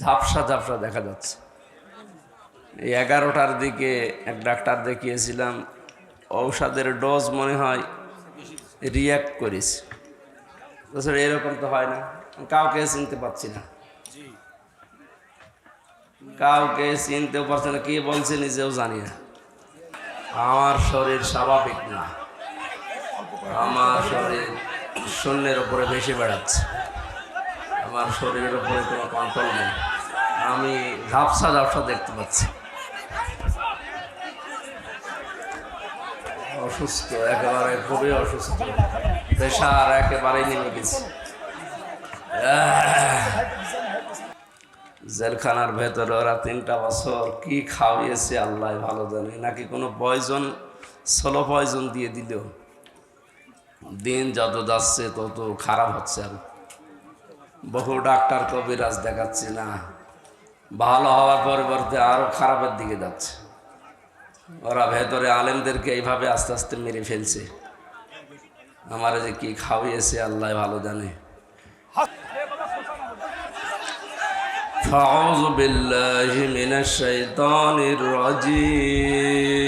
ঝাপসা ঝাপসা দেখা যাচ্ছে। এই এগারোটার দিকে এক ডাক্তার দেখিয়েছিলাম, ঔষধের ডোজ মনে হয় রিয়াক্ট করিস তাছাড়া এরকম তো হয় না, কাউকে চিনতে পারছি না। কাউকে চিনতেও পারছে না, কে বলছে নিজেও জানি না। আমার শরীর স্বাভাবিক না। আমার শরীর শূন্যের উপরে ভেসে বেড়াচ্ছে। আমার শরীরের উপরে কোনো কন্ট্রোল নেই। আমি ঝাপসা ঝাপসা দেখতে পাচ্ছি। অসুস্থ, একেবারে খুবই অসুস্থ। প্রেশার একেবারেই নেমে গেছে। জেলখানার ভেতরে ওরা তিনটা বছর কি খাওয়িয়েছে আল্লাহ ভালো জানে। নাকি কোনো পয়জন সোলো পয়জন দিয়ে দিল দিন যত যাচ্ছে তত খারাপ হচ্ছে আর বহু ডাক্তার কবিরাজ দেখাচ্ছে না ভালো হওয়ার পরিবর্তে আরো খারাপের দিকে যাচ্ছে ওরা ভেতরে আলেমদেরকে এইভাবে আস্তে আস্তে মেরে ফেলছে আমার যে কি খাওয়িয়েছে আল্লাহ ভালো জানে فأعوذ بالله من الشيطان الرجيم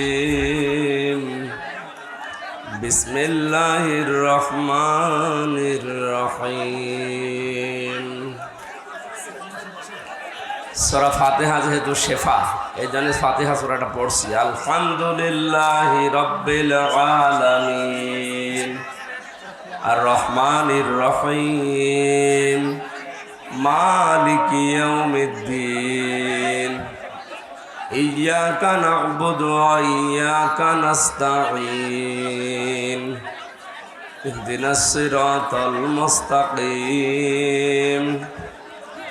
بسم الله الرحمن الرحيم সূরা ফাতিহা যেহেতু শেফা এই জন্য ফাতিহা সূরাটা পড়ছি আলহামদুলিল্লাহ রাব্বিল আলামিন আর রহমানির রহিম مالك يوم الدين إياك نعبد وإياك نستعين اهدنا الصراط المستقيم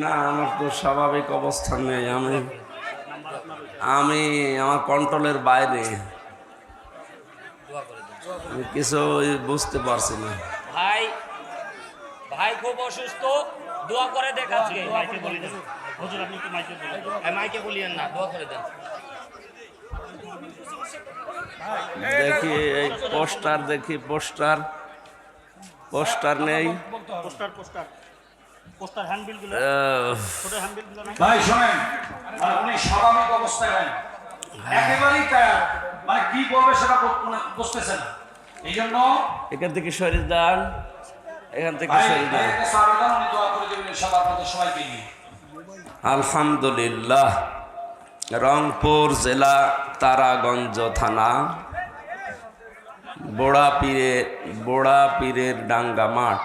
না আমার তো স্বাভাবিক অবস্থান নেই আমি আমি আমার কন্ট্রোলের বাইরে। আমি কিছু বুঝতে পারছি না। ভাই ভাই খুব অসুস্থ দোয়া করে দেখ মাইকে বলি দেন হুজুর আপনি একটু মাইকে বলে মাইকে বলিয়েন না দোয়া করে দেন। দেখি এই পোস্টার দেখি পোস্টার পোস্টার নেই। Poster poster. পোস্টার হ্যান্ডবিলগুলো ছোট হ্যান্ডবিলগুলো ভাই শোনেন মানে উনি স্বাভাবিক অবস্থায় একেবারেই টায়ার মানে কি করবে সেটা মানে বুঝতেছে না। এই জন্য এখান থেকে দান এখান থেকে শরীর দান উনি দোয়া করে দেবেন ইনশাআল্লাহ আপনাদের সবাইকে নিয়ে। আলহামদুলিল্লাহ। রংপুর জেলা তারাগঞ্জ থানা। বোড়া পীরে বোড়া পীরের ডাঙ্গা মাঠ।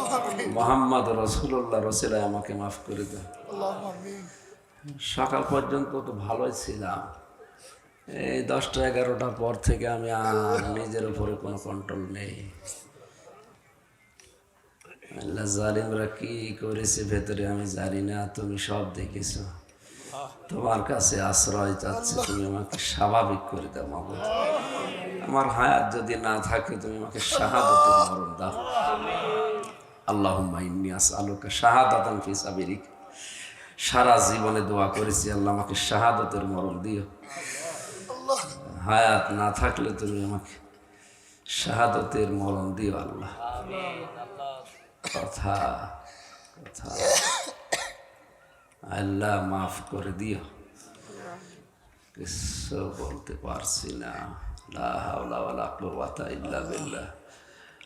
মোহাম্মদ রসুল্লাহ রসিলায় আমাকে মাফ করে দাও সকাল পর্যন্ত তো ভালোই ছিলাম। এই দশটা এগারোটার পর থেকে আমি আর নিজের উপরে কোনো কন্ট্রোল নেই। আল্লাহ জালিমরা কি করেছে ভেতরে আমি জানি না তুমি সব দেখেছ। তোমার কাছে আশ্রয় চাচ্ছি তুমি আমাকে স্বাভাবিক করে দাও আমার হায়াত যদি না থাকে তুমি আমাকে শাহাদতের মরণ দাও। আল্লাহ ইন্নি আসআলুকা শাহাদাতান ফি সাবিরিক সারা জীবনে দোয়া করেছি, আল্লাহ আমাকে শাহাদতের মরণ দিও। হায়াত না থাকলে তুমি আমাকে শাহাদতের মরণ দিও আল্লাহ। কথা কথা। আল্লাহ মাফ করে দিও। কিছু বলতে পারছি না। লা হাওলা ওয়ালা কুওয়াতা ইল্লা বিল্লাহ।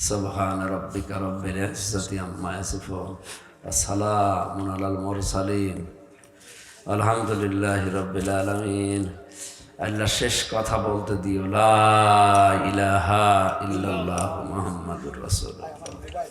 سبحان ربك رب العزة عما يصفون وسلام على المرسلين الحمد لله رب العالمين আল্লাহ শেষ কথা বলতে দিও লা ইলাহা ইল্লাল্লাহ মুহাম্মাদুর রাসূলুল্লাহ